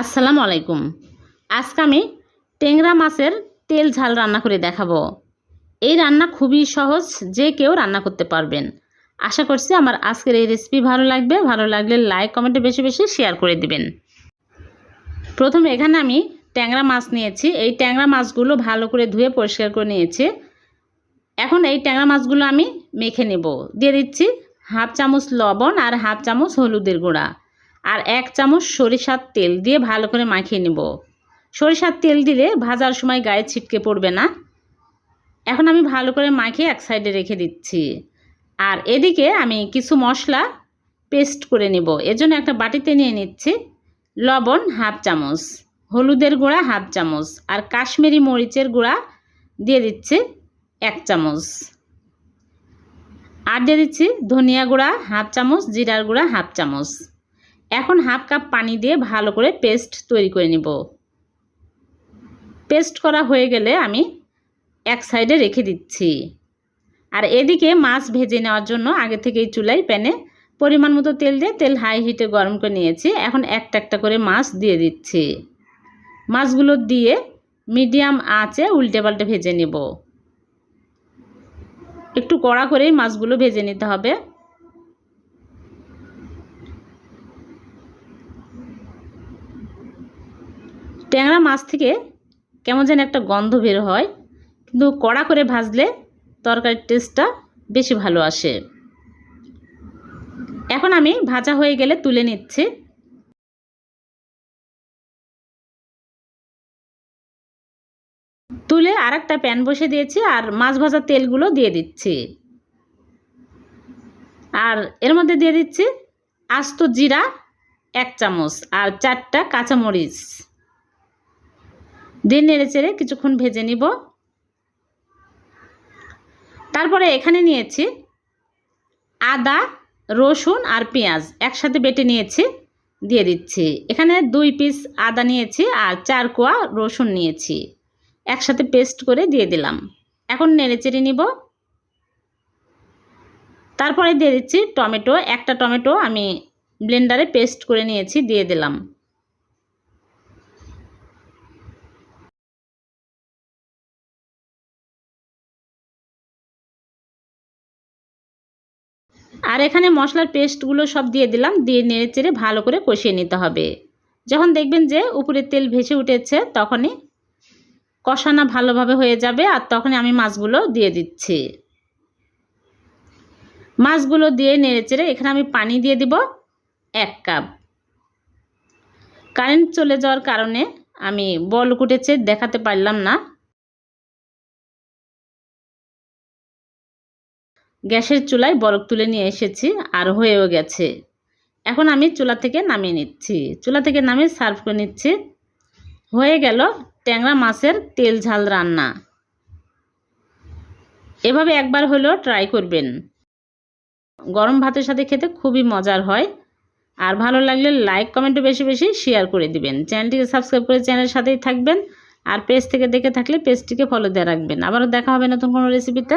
আসসালামু আলাইকুম। আজকে আমি টেংরা মাছের তেল ঝাল রান্না করে দেখাবো। এই রান্না খুবই সহজ, যে কেউ রান্না করতে পারবেন। আশা করছি আমার আজকের এই রেসিপি ভালো লাগবে। ভালো লাগলে লাইক কমেন্টে বেশি বেশি শেয়ার করে দিবেন। প্রথমে এখানে আমি ট্যাংরা মাছ নিয়েছি। এই ট্যাংরা মাছগুলো ভালো করে ধুয়ে পরিষ্কার করে নিয়েছি। এখন এই ট্যাংরা মাছগুলো আমি মেখে নেব। দিয়ে দিচ্ছি হাফ চামচ লবণ আর হাফ চামচ হলুদের গুঁড়া। আর এক চামচ সরিষার তেল দিয়ে ভালো করে মাখিয়ে নেব। সরিষার তেল দিলে ভাজার সময় গায়ে ছিটকে পড়বে না। এখন আমি ভালো করে মাখিয়ে এক সাইডে রেখে দিচ্ছি। আর এদিকে আমি কিছু মশলা পেস্ট করে নেব। এজন্য একটা বাটিতে নিয়ে নিচ্ছি লবণ হাফ চামচ, হলুদের গুঁড়া হাফ চামচ আর কাশ্মীরি মরিচের গুঁড়া দিয়ে দিচ্ছি এক চামচ। আর দিয়ে দিচ্ছি ধনিয়া গুঁড়া হাফ চামচ, জিরার গুঁড়া হাফ চামচ। এখন হাফ কাপ পানি দিয়ে ভালো করে পেস্ট তৈরি করে নিব। পেস্ট করা হয়ে গেলে আমি এক সাইডে রেখে দিচ্ছি। আর এদিকে মাছ ভেজে নেওয়ার জন্য আগে থেকেই চুলাই প্যানে পরিমাণ মতো তেল দিয়ে তেল হাই হিটে গরম করে নিয়েছি। এখন একটা একটা করে মাছ দিয়ে দিচ্ছি। মাছগুলো দিয়ে মিডিয়াম আঁচে উল্টে পাল্টে ভেজে নেব। একটু কড়া করেই মাছগুলো ভেজে নিতে হবে। ট্যাংরা মাছ থেকে কেমন যেন একটা গন্ধ বের হয়, কিন্তু কড়া করে ভাজলে তরকারির টেস্টটা বেশি ভালো আসে। এখন আমি ভাজা হয়ে গেলে তুলে নিচ্ছি। তুলে আর একটা প্যান বসে দিয়েছি আর মাছ ভাজার তেলগুলো দিয়ে দিচ্ছি। আর এর মধ্যে দিয়ে দিচ্ছি আস্ত জিরা এক চামচ আর চারটা কাঁচামরিচ। দিয়ে নেড়ে চেড়ে কিছুক্ষণ ভেজে নিব। তারপরে এখানে নিয়েছি আদা, রসুন আর পেঁয়াজ একসাথে বেটে নিয়েছি, দিয়ে দিচ্ছি। এখানে দুই পিস আদা নিয়েছি আর চার কোয়া রসুন নিয়েছি। একসাথে পেস্ট করে দিয়ে দিলাম। এখন নেড়ে চেড়ে নিব। তারপরে দিয়ে দিচ্ছি টমেটো। একটা টমেটো আমি ব্লেন্ডারে পেস্ট করে নিয়েছি, দিয়ে দিলাম। আর এখানে মশলার পেস্টগুলো সব দিয়ে দিলাম, দিয়ে নেড়ে চেড়ে ভালো করে কষিয়ে নিতে হবে। যখন দেখবেন যে উপরে তেল ভেসে উঠেছে, তখনই কষানো ভালোভাবে হয়ে যাবে আর তখনই আমি মাছগুলো দিয়ে দিচ্ছি। মাছগুলো দিয়ে নেড়ে চেড়ে এখানে আমি পানি দিয়ে দিব এক কাপ। কারেন্ট চলে যাওয়ার কারণে আমি বল কুটেছে দেখাতে পারলাম না। গ্যাসের চুলায় বরফ তুলে নিয়ে এসেছি আর হয়েও গেছে। এখন আমি চুলা থেকে নামিয়ে নিচ্ছি। চুলা থেকে নামিয়ে সার্ভ করে নিচ্ছি। হয়ে গেল ট্যাংরা মাছের তেল ঝাল রান্না। এভাবে একবার হলেও ট্রাই করবেন। গরম ভাতের সাথে খেতে খুবই মজার হয়। আর ভালো লাগলে লাইক, কমেন্টে বেশি বেশি শেয়ার করে দিবেন। চ্যানেলটিকে সাবস্ক্রাইব করে চ্যানেলের সাথেই থাকবেন। আর পেজ থেকে দেখে থাকলে পেজটিকে ফলো দিয়ে রাখবেন। আবারও দেখা হবে নতুন কোনো রেসিপিতে